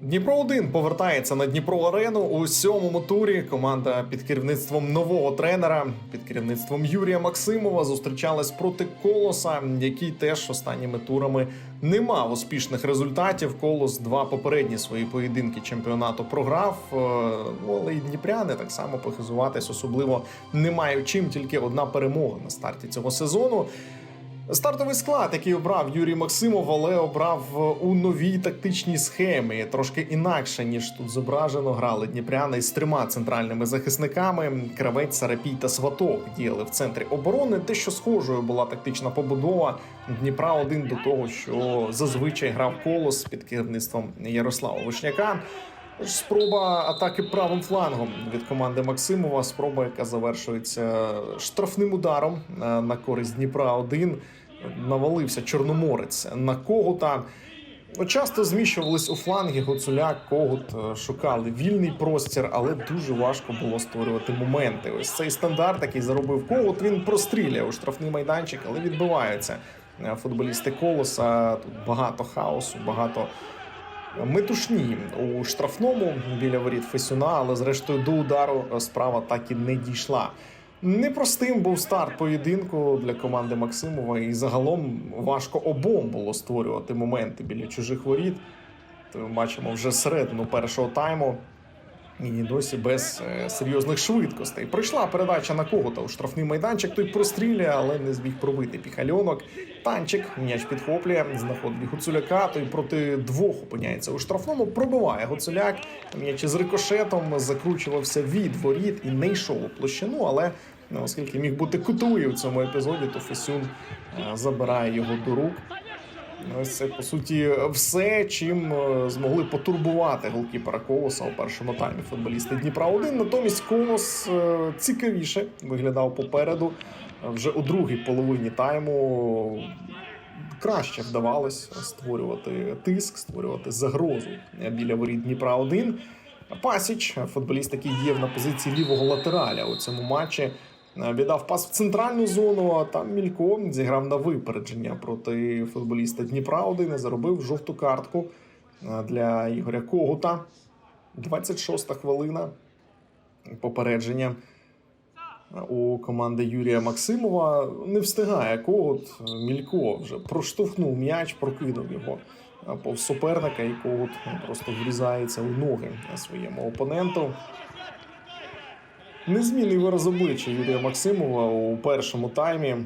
Дніпро 1 повертається на Дніпро Арену у сьомому турі. Команда під керівництвом нового тренера, під керівництвом Юрія Максимова, зустрічалась проти Колоса, який теж останніми турами не мав успішних результатів. Колос два попередні свої поєдинки чемпіонату програв. Е, Ну але і Дніпряни так само похизуватись особливо не мають чим, тільки одна перемога на старті цього сезону. Стартовий склад, який обрав Юрій Максимов, але обрав е, у новій тактичній схемі. Трошки інакше ніж тут зображено. Грали дніпряни з трьома центральними захисниками. Кравець, Сарапій та Сваток діяли в центрі оборони. Те, що схожою була тактична побудова Дніпра один до того, що зазвичай грав колос під керівництвом Ярослава Вишняка. Спроба атаки правим флангом від команди Максимова. Спроба, яка завершується штрафним ударом е, на користь Дніпра 1 Навалився Чорноморець на когута. Ну, Часто зміщувались у фланги Гуцуляк, Когут е, шукали вільний простір, але дуже важко було створювати моменти. Ось цей стандарт, який заробив Когут, він простріляє у штрафний майданчик, але відбиваються е, футболісти колоса. Тут багато хаосу, багато метушні у штрафному біля воріт Фесюна, але зрештою до удару справа так і не дійшла. Непростим був старт поєдинку для команди Максимова, і загалом важко обом було створювати моменти біля чужих воріт. То ми бачимо вже середину першого тайму. І досі без е, серйозних швидкостей. Прийшла передача на когота у штрафний майданчик. Той прострілює, але не зміг пробити піхальонок. Танчик м'яч підхоплює, знаходить Гуцуляка. Той проти двох опиняється у штрафному. Пробиває Гуцуляк. М'яч із рикошетом закручувався від воріт і не йшов у площину, але. ну, Оскільки міг бути кутовий у цьому епізоді, то Фесюн е, забирає його до рук. Ось це по суті все, чим е, змогли потурбувати голкіпера Колоса у першому таймі футболісти Дніпра 1 Натомість Колос е, цікавіше виглядав попереду. Вже у другій половині тайму краще вдавалось створювати тиск, створювати загрозу біля воріт Дніпра 1 Пасіч, футболіст, який є на позиції лівого латераля у цьому матчі. Е, Віддав пас в центральну зону, а там Мілько зіграв на випередження проти футболіста Дніпра 1 і заробив жовту картку е, для Ігоря Когута. 26-та хвилина. Попередження у команди Юрія Максимова не встигає Когут. Мілько вже проштовхнув м'яч, прокинув його е, повз суперника, і Когут просто врізається у ноги своєму опоненту. Незмінний вираз обличчя Юрія Максимова у першому таймі.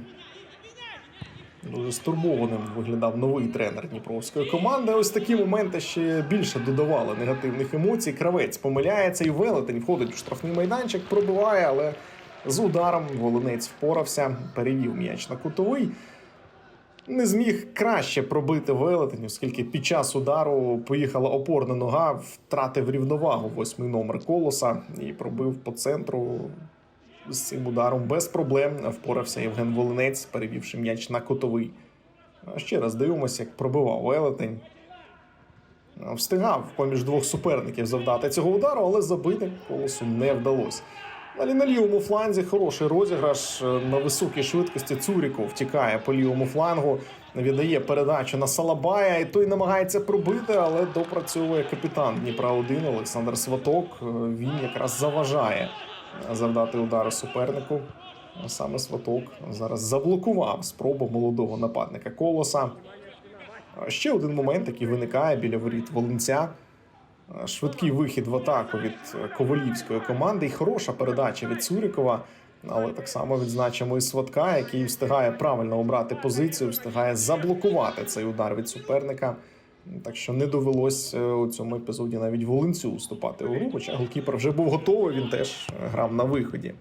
Дуже стурбованим виглядав новий тренер Дніпровської команди. Ось такі моменти ще більше додавали негативних емоцій. Кравець помиляється і велетень входить у штрафний майданчик, пробиває, але з ударом Волинець впорався, перевів м'яч на кутовий. Не зміг краще пробити велетень, оскільки під час удару поїхала опорна нога, втратив рівновагу восьмий номер колоса і пробив по центру. З цим ударом без проблем впорався Євген Волинець, перевівши м'яч на котовий. Ще раз дивимося, як пробивав велетень. Встигав поміж двох суперників завдати цього удару, але забити колосу не вдалося. Далі на лівому фланзі хороший розіграш Е, на високій швидкості. Цуріков втікає по лівому флангу, віддає передачу на Салабая, і той намагається пробити, але допрацьовує капітан Дніпра 1 Олександр Сваток. Е, Він якраз заважає завдати удару супернику. Саме Сваток зараз заблокував спробу молодого нападника Колоса. Ще один момент, який виникає біля воріт Волинця. Швидкий вихід в атаку від е, ковалівської команди і хороша передача від Цурікова. Але так само відзначимо і Сватка, який встигає правильно обрати позицію, встигає заблокувати цей удар від суперника. Так що не довелось е, у цьому епізоді навіть Волинцю вступати у гру, хоча голкіпер вже був готовий, він теж е, грав на виході.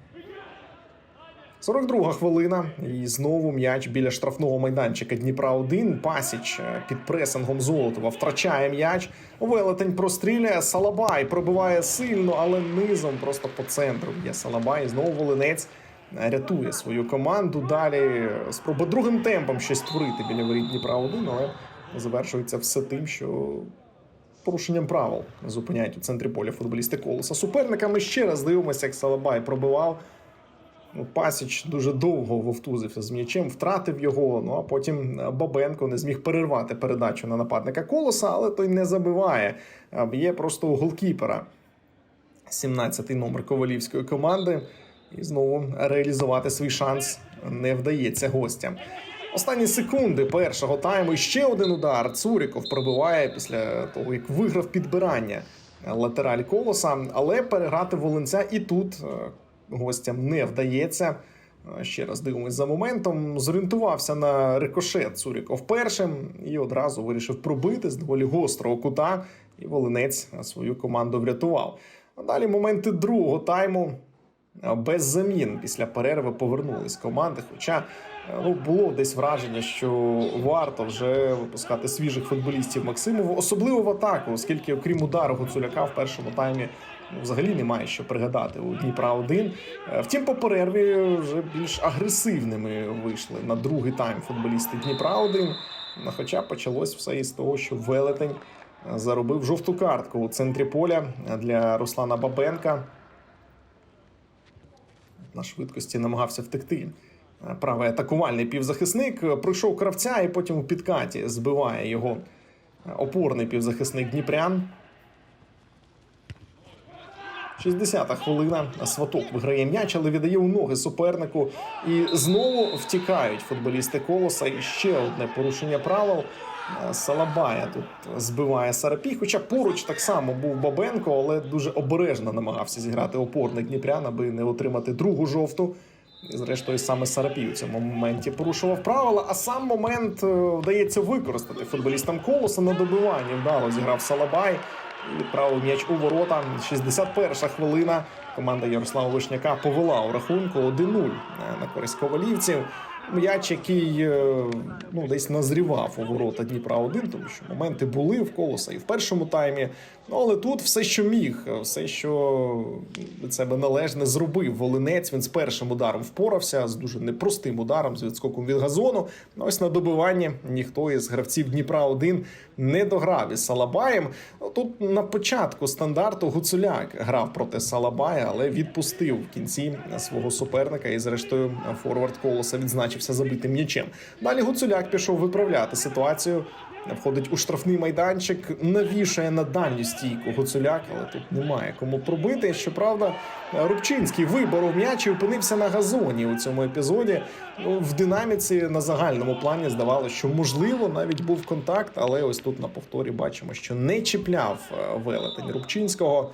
42 хвилина, і знову м'яч біля штрафного майданчика Дніпра 1 Пасіч е, під пресингом Золотова втрачає м'яч. Велетень простріляє. Салабай пробиває сильно, але низом просто по центру. Є Салабай. Знову Волинець е, рятує свою команду. Далі е, спроба другим темпом щось створити біля воріт Дніпра 1 але завершується все тим, що порушенням правил зупиняють у центрі поля футболісти колоса. Суперниками ще раз дивимося, як Салабай пробивав. Ну, Пасіч дуже довго вовтузився з м'ячем, втратив його. Ну а потім Бабенко не зміг перервати передачу на нападника колоса, але той не забиває. Б'є просто у голкіпера. 17-й номер ковалівської команди. І знову реалізувати свій шанс не вдається гостям. Останні секунди першого тайму і ще один удар. Цуріков пробиває після того, як виграв підбирання латераль колоса, але переграти Волинця і тут е, гостям не вдається. Ще раз дивимось за моментом. Зорієнтувався на рикошет Цуріков першим і одразу вирішив пробити з доволі гострого кута. І Волинець свою команду врятував. А далі моменти другого тайму без замін після перерви повернулись команди. Хоча е, ну, було десь враження, що варто вже випускати свіжих футболістів Максимову, особливо в атаку, оскільки, окрім удару Гуцуляка в першому таймі. Ну, взагалі немає що пригадати у Дніпра 1 Втім, по перерві вже більш агресивними вийшли на другий тайм футболісти Дніпра 1 Ну, Хоча почалось все із того, що велетень е, заробив жовту картку у центрі поля для Руслана Бабенка. На швидкості намагався втекти. Е, Правий атакувальний півзахисник е, пройшов кравця і потім у підкаті збиває його е, опорний півзахисник Дніпрян. 60-та хвилина. Сваток виграє м'яч, але віддає у ноги супернику. І знову втікають футболісти колоса. І ще одне порушення правил. Салабая тут збиває Сарапій. Хоча поруч так само був Бабенко, але дуже обережно намагався зіграти опорник Дніпрян, аби не отримати другу жовту. І зрештою саме Сарапій у цьому моменті порушував правила. А сам момент е, вдається використати футболістам колоса на добиванні. Вдало зіграв Салабай і відправив м'яч у ворота. 61-ша хвилина. Команда Ярослава Вишняка повела у рахунку 1-0 на користь ковалівців. М'яч, який е, ну, десь назрівав у ворота Дніпра 1 тому що моменти були в колоса і в першому таймі. Ну, але тут все, що міг, все, що від себе належне, зробив Волинець. Він з першим ударом впорався з дуже непростим ударом з відскоком від газону. Ну, Ось на добиванні ніхто із гравців Дніпра 1 не дограв із Салабаєм. Ну, Тут на початку стандарту Гуцуляк грав проти Салабая, але відпустив в кінці свого суперника. І, зрештою, форвард колоса відзначився забитим м'ячем. Далі Гуцуляк пішов виправляти ситуацію. Входить у штрафний майданчик, навішає на дальню стійку Гуцуляк, але тут немає кому пробити. Щоправда, Рубчинський виборов м'яч і опинився на газоні у цьому епізоді. Ну, в динаміці на загальному плані здавалося, що можливо навіть був контакт, але ось тут на повторі бачимо, що не чіпляв е, велетень Рубчинського.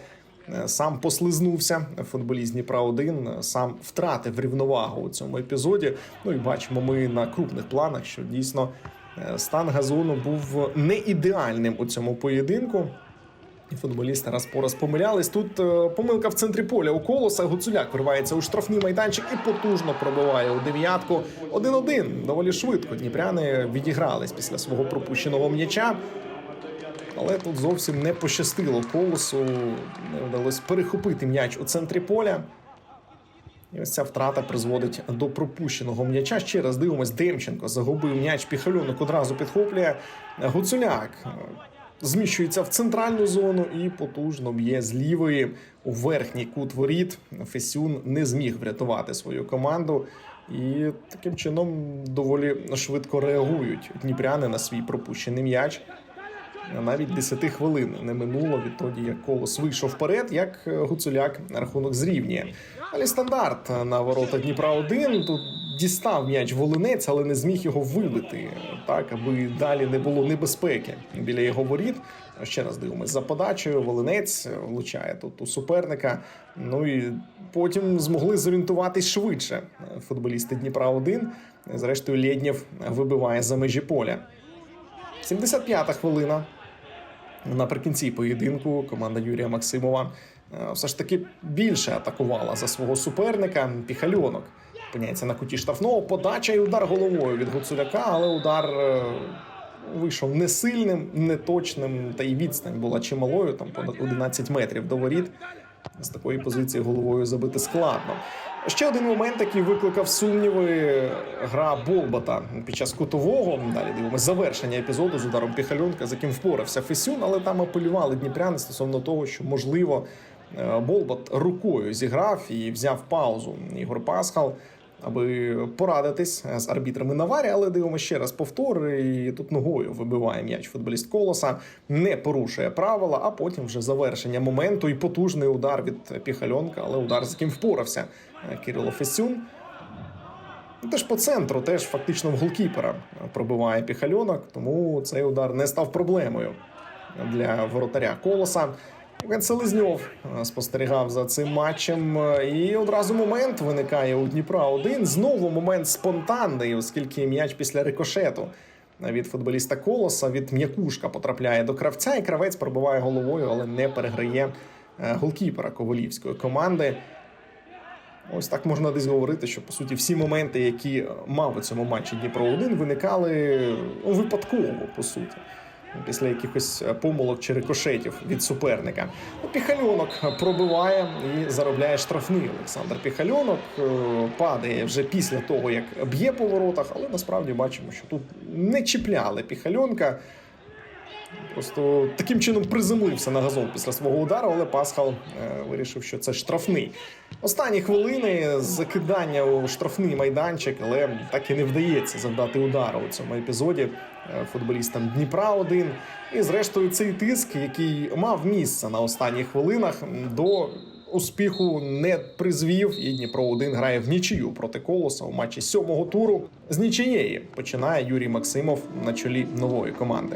Е, Сам послизнувся футболіст Дніпра 1 сам втратив рівновагу у цьому епізоді. Ну і бачимо ми на крупних планах, що дійсно е, стан газону був не ідеальним у цьому поєдинку. І футболісти раз по раз помилялись. Тут е, помилка в центрі поля у колоса. Гуцуляк вривається у штрафний майданчик і потужно пробиває у дев'ятку. 1-1. Доволі швидко. Дніпряни відігрались після свого пропущеного м'яча. Але тут зовсім не пощастило колосу. Не вдалося перехопити м'яч у центрі поля. І ось ця втрата призводить до пропущеного м'яча. Ще раз дивимось, Демченко загубив м'яч, Піхальонок одразу підхоплює. Гуцуляк е, зміщується в центральну зону і потужно б'є з лівої у верхній кут воріт. Фесюн не зміг врятувати свою команду. І таким чином доволі швидко реагують дніпряни на свій пропущений м'яч. Навіть 10 хвилин не минуло відтоді, як колос вийшов вперед, як е, Гуцуляк рахунок зрівнює. Але стандарт на ворота Дніпра 1 тут дістав м'яч волинець, але не зміг його вибити, так аби далі не було небезпеки біля його воріт. Ще раз дивимось за подачею. Волинець влучає тут у суперника. Ну і потім змогли зорієнтуватись швидше. Футболісти Дніпра 1 Зрештою, Лєднєв вибиває за межі поля. 75-та хвилина. Наприкінці поєдинку команда Юрія Максимова е, все ж таки більше атакувала за свого суперника. Піхальонок опиняється на куті штрафного. Подача і удар головою від Гуцуляка, але удар е, вийшов не сильним, не точним, та й відстань була чималою, там понад 11 метрів до воріт. З такої позиції головою забити складно. Ще один момент, який викликав сумніви, гра Болбата під час кутового. Далі дивимося завершення епізоду з ударом Піхальонка, з яким впорався Фесюн, але там апелювали дніпряни стосовно того, що можливо е, Болбат рукою зіграв і взяв паузу. Ігор Пасхал, аби порадитись з арбітрами на варі, але дивимося ще раз повтор. І тут ногою вибиває м'яч футболіст колоса, не порушує правила, а потім вже завершення моменту і потужний удар від Піхальонка, але удар з яким впорався е, Кирило Фесюн. Теж по центру, теж фактично в голкіпера пробиває піхальонок, тому цей удар не став проблемою для воротаря колоса. Селезньов е, спостерігав за цим матчем, е, і одразу момент виникає у Дніпра 1 Знову момент спонтанний, оскільки м'яч після рикошету від футболіста Колоса від м'якушка потрапляє до кравця, і кравець пробиває головою, але не переграє е, голкіпера ковалівської команди. Ось так можна десь говорити, що по суті всі моменти, які мав у цьому матчі Дніпро 1 виникали випадково, по суті. Після якихось помилок чи рикошетів від суперника. Ну, Піхальонок пробиває і заробляє штрафний. Олександр Піхальонок е, падає вже після того, як б'є по воротах, але насправді бачимо, що тут не чіпляли піхальонка. Просто таким чином приземлився на газон після свого удару, але Пасхал е, вирішив, що це штрафний. Останні хвилини закидання у штрафний майданчик, але так і не вдається завдати удару у цьому епізоді е, футболістам Дніпра 1 І зрештою цей тиск, який мав місце на останніх хвилинах, до успіху не призвів. І Дніпро 1 грає в нічию проти колоса у матчі сьомого туру. З нічиєї починає Юрій Максимов на чолі нової команди.